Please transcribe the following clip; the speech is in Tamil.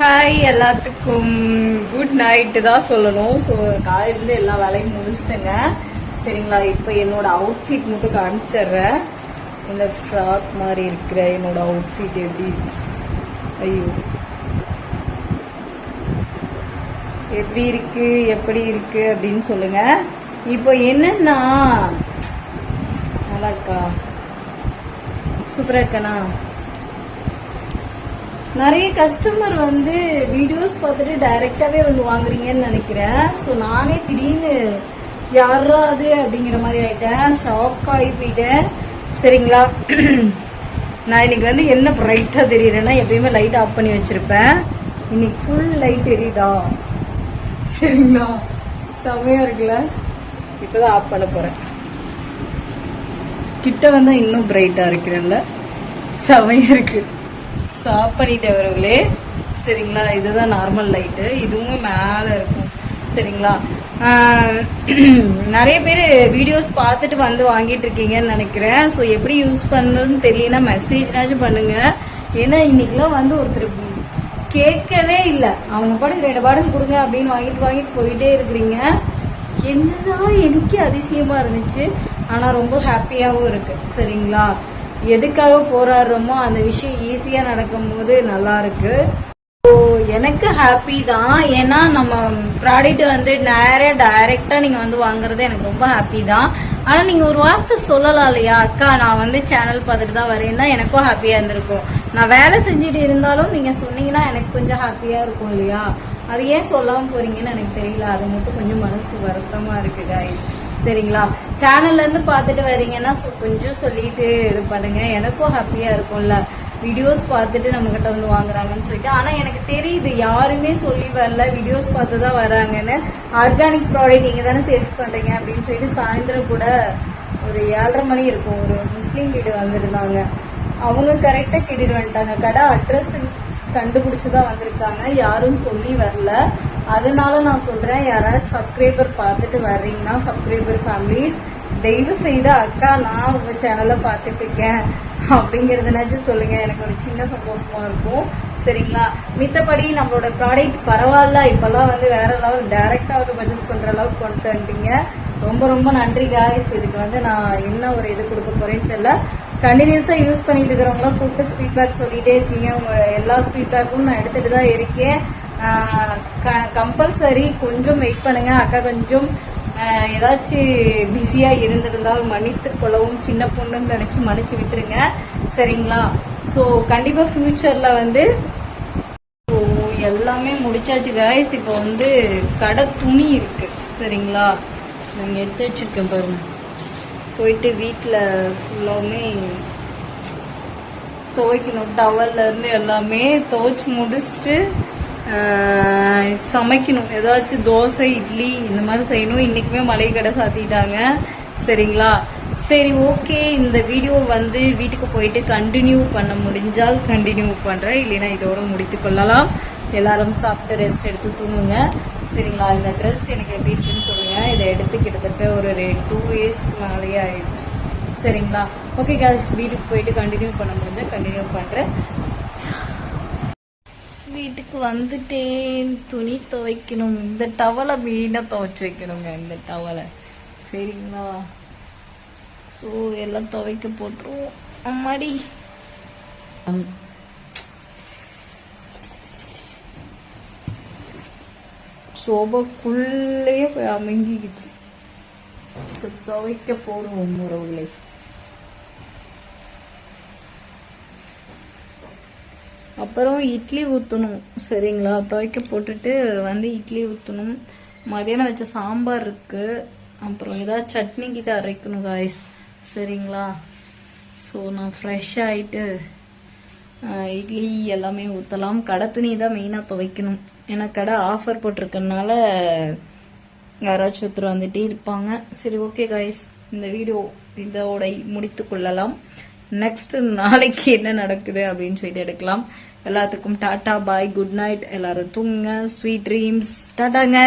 ஹாய் எல்லாத்துக்கும் குட் நைட்டு தான் சொல்லணும். ஸோ காலையிலேருந்து எல்லா வேலையும் முடிச்சிட்டேங்க. சரிங்களா? இப்போ என்னோட அவுட்ஃபிட் மட்டும் காமிச்சிட்றேன். இந்த ஃப்ராக் மாதிரி இருக்கிற என்னோட அவுட்ஃபிட் எப்படி ஐயோ. எப்படி இருக்கு? எப்படி இருக்கு? அப்படின்னு சொல்லுங்க. இப்போ என்னன்னா நல்லா இருக்கா சூப்பராக இருக்கண்ணா நிறைய கஸ்டமர் வந்து வீடியோஸ் பார்த்துட்டு டைரக்டாவே வந்து வாங்குறீங்கன்னு நினைக்கிறேன். ஸோ நானே திடீர்னு யாராது அப்படிங்கிற மாதிரி ஆயிட்டேன். ஷாக் ஆகி போயிட்டேன். சரிங்களா? நான் இன்னைக்கு வந்து என்ன பிரைட்டா தெரியுறேன்னா எப்பயுமே லைட் ஆஃப் பண்ணி வச்சிருப்பேன். இன்னைக்கு ஃபுல் லைட் எரியுதா? சரிங்களா? செமையா இருக்குல்ல? இப்பதான் ஆஃப் பண்ண போறேன். கிட்ட வந்தா இன்னும் பிரைட்டா இருக்கிறேன்ல. செமையா இருக்கு. ஸோ ஆஃப் பண்ணிட்டேன் வரவங்களே சரிங்களா? இதுதான் நார்மல் லைட்டு இதுவும் மேலே இருக்கும். சரிங்களா? நிறைய பேர் வீடியோஸ் பார்த்துட்டு வந்து வாங்கிட்டு இருக்கீங்கன்னு நினைக்கிறேன். ஸோ எப்படி யூஸ் பண்ணுறதுன்னு தெரியலனா மெசேஜ்னாச்சும் பண்ணுங்க. ஏன்னா இன்றைக்கெலாம் வந்து ஒருத்தர் கேட்கவே இல்லை. அவங்க பாட்டுக்கு ரெண்டு பாடம் கொடுங்க அப்படின்னு வாங்கிட்டு வாங்கிட்டு போயிட்டே இருக்கிறீங்க. என்னதான் எனக்கே அதிசயமாக இருந்துச்சு. ஆனால் ரொம்ப ஹாப்பியாகவும் இருக்குது சரிங்களா? எதுக்காக போராடுறோமோ அந்த விஷயம் ஈஸியா நடக்கும்போது நல்லா இருக்கு. ஸோ எனக்கு ஹாப்பி தான். ஏன்னா நம்ம ப்ராடக்ட் வந்து நேராக டைரெக்டாக நீங்கள் வந்து வாங்குறது எனக்கு ரொம்ப ஹாப்பி தான். ஆனால் நீங்கள் ஒரு வார்த்தை சொல்லலாம் இல்லையா? அக்கா நான் வந்து சேனல் பார்த்துட்டு தான் வரேன்னா எனக்கும் ஹாப்பியாக இருந்திருக்கும். நான் வேலை செஞ்சுட்டு இருந்தாலும் நீங்கள் சொன்னீங்கன்னா எனக்கு கொஞ்சம் ஹாப்பியாக இருக்கும் இல்லையா? அது ஏன் சொல்லாமல் போறீங்கன்னு எனக்கு தெரியல. அது மட்டும் கொஞ்சம் மனசு வருத்தமாக இருக்கு காய்ஸ் சரிங்களா? சேனல்ல இருந்து பார்த்துட்டு வரீங்கன்னா கொஞ்சம் சொல்லிட்டு இது பண்ணுங்க. எனக்கும் ஹாப்பியா இருக்கும்ல. வீடியோஸ் பார்த்துட்டு நம்ம கிட்ட வந்து வாங்குறாங்கன்னு சொல்லிட்டு. ஆனா எனக்கு தெரியுது யாருமே சொல்லி வரல. வீடியோஸ் பார்த்து தான் வராங்கன்னு. ஆர்கானிக் ப்ராடக்ட் நீங்க தானே சேல்ஸ் பண்றீங்க அப்படின்னு சொல்லிட்டு சாயந்தரம் கூட ஒரு ஏழரை மணி இருக்கும். ஒரு முஸ்லீம் வீடு வந்திருந்தாங்க. அவங்க கரெக்டா கேட்டுட்டு வந்துட்டாங்க. கடை அட்ரஸ் கண்டுபிடிச்சு தான் வந்திருக்காங்க. யாரும் சொல்லி வரல. அதனால நான் சொல்றேன் யாராவது சப்ஸ்கிரைபர் பார்த்துட்டு வர்றீங்கன்னா சப்ஸ்கிரைபர் ஃபேமிலிஸ் தயவு செய்து அக்கா நான் உங்க சேனலை பார்த்துட்டு இருக்கேன். அப்படிங்கறதுனாச்சும் சொல்லுங்க. எனக்கு ஒரு சின்ன சந்தோஷமா இருக்கும். சரிங்களா? மித்தபடி நம்மளோட ப்ராடக்ட் பரவாயில்ல. இப்பெல்லாம் வந்து வேற லெவல் டைரக்டா வந்து பர்ச்சேஸ் பண்ற அளவுக்கு கொண்டு வந்துட்டீங்க. ரொம்ப ரொம்ப நன்றி காய்ஸ் இதுக்கு வந்து நான் என்ன ஒரு இது கொடுக்க போறேன்னு தெரியல. கண்டினியூஸாக யூஸ் பண்ணிட்டு இருக்கிறவங்களாம் கூப்பிட்டு ஃபீட்பேக் சொல்லிட்டே இருக்கீங்க. உங்கள் எல்லா ஃபீட்பேக்கும் நான் எடுத்துட்டு தான் இருக்கேன். கம்பல்சரி கொஞ்சம் வெயிட் பண்ணுங்க. அக்கா கொஞ்சம் ஏதாச்சும் பிஸியாக இருந்திருந்தால் மன்னித்து கொள்ளவும் சின்ன பொண்ணுன்னு நினச்சி மன்னிச்சு விட்டுருங்க. சரிங்களா? ஸோ கண்டிப்பாக ஃப்யூச்சரில் வந்து ஸோ எல்லாமே முடிச்சாச்சு காய்ஸ் இப்போ வந்து கடை துணி இருக்கு. சரிங்களா? நாங்கள் எடுத்து வச்சிருக்கேன் பாருங்க. போயிட்டு வீட்டில் ஃபுல்லாகவுமே துவைக்கணும். டவல்லேருந்து எல்லாமே துவைச்சி முடிச்சுட்டு சமைக்கணும். ஏதாச்சும் தோசை இட்லி இந்த மாதிரி செய்யணும். இன்றைக்குமே மளிகை கடை சாத்திட்டாங்க. சரிங்களா? சரி ஓகே. இந்த வீடியோ வந்து வீட்டுக்கு போயிட்டு கண்டினியூ பண்ண முடிஞ்சால் கண்டினியூ பண்ணுறேன் இல்லைன்னா இதோட முடித்து கொள்ளலாம். எல்லாரும் சாப்பிட்டு ரெஸ்ட் எடுத்து தூங்குங்க. சரிங்களா? இந்த ட்ரெஸ் எனக்கு எப்படி இருக்குன்னு சொல்லுங்க. இதை எடுத்து கிட்டத்தட்ட ஒரு டூ இயர்ஸ்க்கு மேலேயே ஆயிடுச்சு. சரிங்களா? ஓகே guys வீட்டுக்கு போயிட்டு கண்டினியூ பண்ண முடிஞ்சா கண்டினியூ பண்றேன். வீட்டுக்கு வந்துட்டேன். துணி துவைக்கணும். இந்த டவலை மெயினாக துவைச்சு வைக்கணுங்க இந்த டவலை சரிங்களா? ஸோ எல்லாம் துவைக்க போட்டுருவோம். அம்மாடி. சோபக்குள்ளேயே போய் அமைங்கிக்கிச்சு ஸோ துவைக்க போடுவோம் உறவுகளை அப்புறம் இட்லி ஊற்றணும் சரிங்களா துவைக்க போட்டுட்டு வந்து இட்லி ஊற்றணும் மதியானம் வச்ச சாம்பார் இருக்குது அப்புறம் ஏதாவது சட்னிக்கு தான் அரைக்கணும் காய்ஸ் சரிங்களா ஸோ நான் ஃப்ரெஷ் ஆகிட்டு இட்லி எல்லாமே ஊற்றலாம் கடை துணி தான் மெயினாக துவைக்கணும். ஏன்னா கடை ஆஃபர் போட்டிருக்கனால யாராச்சும் ஒருத்தர் வந்துட்டே இருப்பாங்க. சரி ஓகே காய்ஸ் இந்த வீடியோ இதோட முடித்து கொள்ளலாம். நெக்ஸ்ட் நாளைக்கு என்ன நடக்குது அப்படின்னு சொல்லிட்டு எடுக்கலாம். எல்லாத்துக்கும் டாட்டா பாய் குட் நைட் எல்லாரும் தூங்குங்க. Sweet dreams டாட்டாங்க.